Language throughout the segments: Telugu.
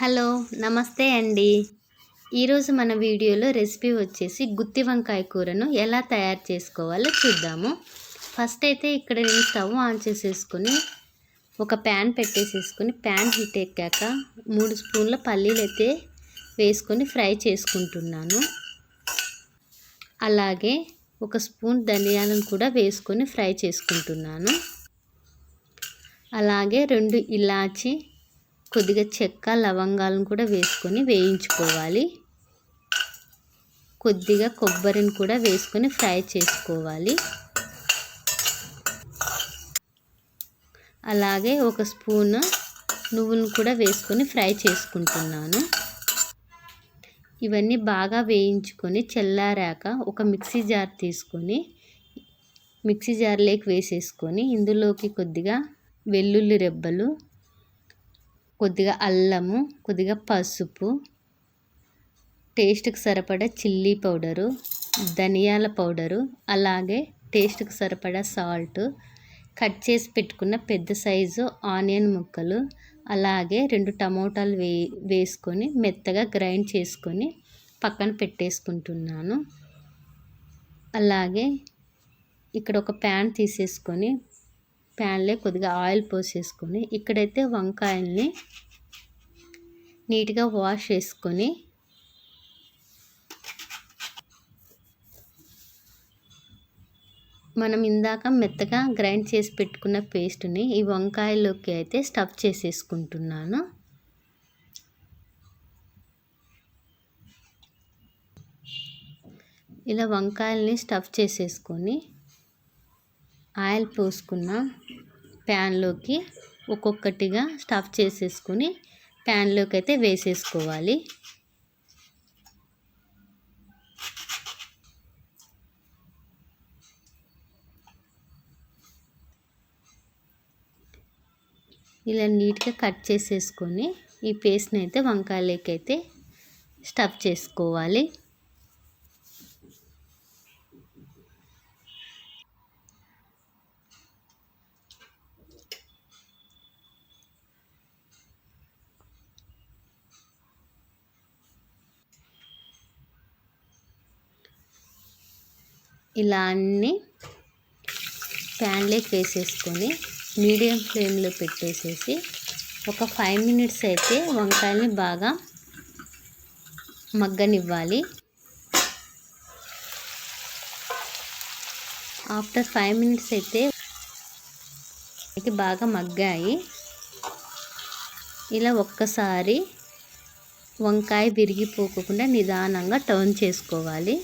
హలో నమస్తే అండి. ఈరోజు మన వీడియోలో రెసిపీ వచ్చేసి గుత్తి వంకాయ కూరను ఎలా తయారు చేసుకోవాలో చూద్దాము. ఫస్ట్ అయితే ఇక్కడ నేను స్టవ్ ఆన్ చేసేసుకొని ఒక ప్యాన్ పెట్టేసేసుకొని ప్యాన్ హీట్ ఎక్కాక మూడు స్పూన్ల పల్లీలు అయితే వేసుకొని ఫ్రై చేసుకుంటున్నాను. అలాగే ఒక స్పూన్ ధనియాలను కూడా వేసుకొని ఫ్రై చేసుకుంటున్నాను. అలాగే రెండు ఇలాచి కొద్దిగా చెక్క లవంగాలను కూడా వేసుకొని వేయించుకోవాలి. కొద్దిగా కొబ్బరిని కూడా వేసుకొని ఫ్రై చేసుకోవాలి. అలాగే ఒక స్పూన్ నువ్వును కూడా వేసుకొని ఫ్రై చేసుకుంటున్నాను. ఇవన్నీ బాగా వేయించుకొని చల్లారాక ఒక మిక్సీ జార్ తీసుకొని మిక్సీ జార్లోకి వేసేసుకొని ఇందులోకి కొద్దిగా వెల్లుల్లి రెబ్బలు కొద్దిగా అల్లము కొద్దిగా పసుపు టేస్ట్కి సరిపడా చిల్లీ పౌడరు ధనియాల పౌడరు అలాగే టేస్ట్కి సరిపడా సాల్ట్ కట్ చేసి పెట్టుకున్న పెద్ద సైజు ఆనియన్ ముక్కలు అలాగే రెండు టమోటాలు వే వేసుకొని మెత్తగా గ్రైండ్ చేసుకొని పక్కన పెట్టేసుకుంటున్నాను. అలాగే ఇక్కడ ఒక ప్యాన్ తీసేసుకొని ప్యాన్లో కొద్దిగా ఆయిల్ పోసేసుకొని ఇక్కడైతే వంకాయల్ని నీట్గా వాష్ చేసుకొని మనం ఇందాక మెత్తగా గ్రైండ్ చేసి పెట్టుకున్న పేస్ట్ని ఈ వంకాయలోకి అయితే స్టఫ్ చేసేసుకుంటున్నాను. ఇలా వంకాయల్ని స్టఫ్ చేసేసుకొని ఆయిల్ పోసుకున్న ప్యాన్లోకి ఒక్కొక్కటిగా స్టఫ్ చేసేసుకుని ప్యాన్లోకి అయితే వేసేసుకోవాలి. ఇలా నీట్గా కట్ చేసేసుకొని ఈ పేస్ట్ని అయితే వంకాయలోకి అయితే స్టఫ్ చేసుకోవాలి. ఇలా అన్నీ ప్యాన్లోకి వేసేసుకొని మీడియం ఫ్లేమ్లో పెట్టేసేసి ఒక ఫైవ్ మినిట్స్ అయితే వంకాయల్ని బాగా మగ్గనివ్వాలి. ఆఫ్టర్ ఫైవ్ మినిట్స్ అయితే బాగా మగ్గాయి. ఇలా ఒక్కసారి వంకాయ విరిగిపోకుండా నిదానంగా టర్న్ చేసుకోవాలి.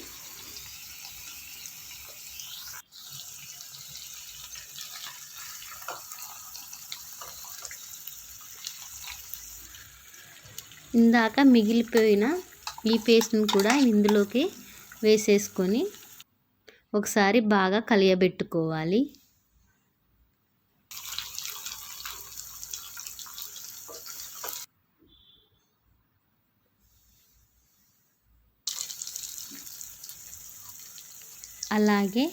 ఇందాక మిగిలిపోయిన ఈ పేస్ట్ని కూడా ఇందులోకి వేసేసుకొని ఒకసారి బాగా కలియబెట్టుకోవాలి. అలాగే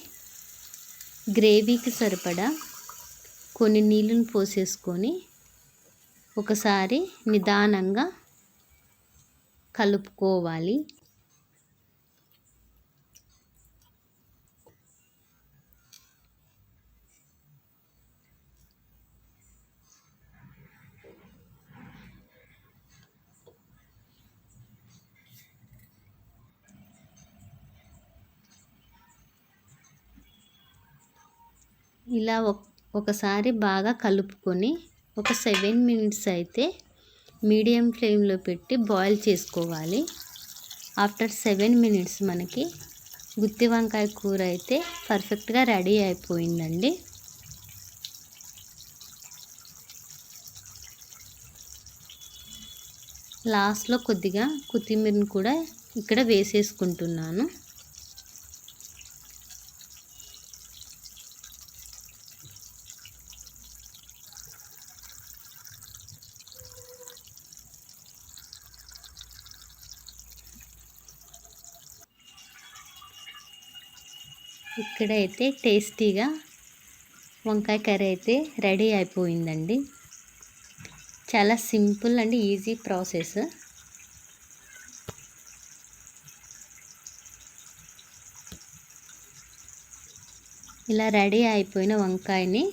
గ్రేవీకి సరిపడా కొన్ని నీళ్ళను పోసేసుకొని ఒకసారి నిదానంగా కలుపుకోవాలి. ఇలా ఒకసారి బాగా కలుపుకొని ఒక సెవెన్ మినిట్స్ అయితే మీడియం ఫ్లేమ్లో పెట్టి బాయిల్ చేసుకోవాలి. ఆఫ్టర్ సెవెన్ మినిట్స్ మనకి గుత్తి వంకాయ కూర అయితే పర్ఫెక్ట్గా రెడీ అయిపోయిందండి. లాస్ట్లో కొద్దిగా కొత్తిమీరని కూడా ఇక్కడ వేసేసుకుంటున్నాను. ఇక్కడైతే టేస్టీగా వంకాయ కర్రీ అయితే రెడీ అయిపోయిందండి. చాలా సింపుల్ అండ్ ఈజీ ప్రాసెస్. ఇలా రెడీ అయిపోయిన వంకాయని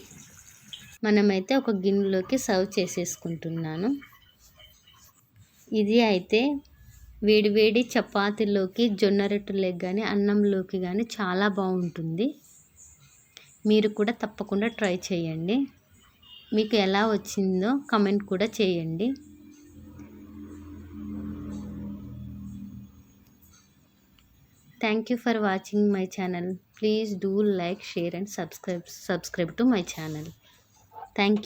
మనమైతే ఒక గిన్నెలోకి సర్వ్ చేసేసుకుంటున్నాను. ఇది అయితే వేడివేడి చపాతీలోకి జొన్న రొట్టెలోకి కానీ అన్నంలోకి కానీ చాలా బాగుంటుంది. మీరు కూడా తప్పకుండా ట్రై చేయండి. మీకు ఎలా వచ్చిందో కమెంట్ కూడా చేయండి. Thank you for watching my channel. Please do like share and subscribe subscribe to my channel. Thank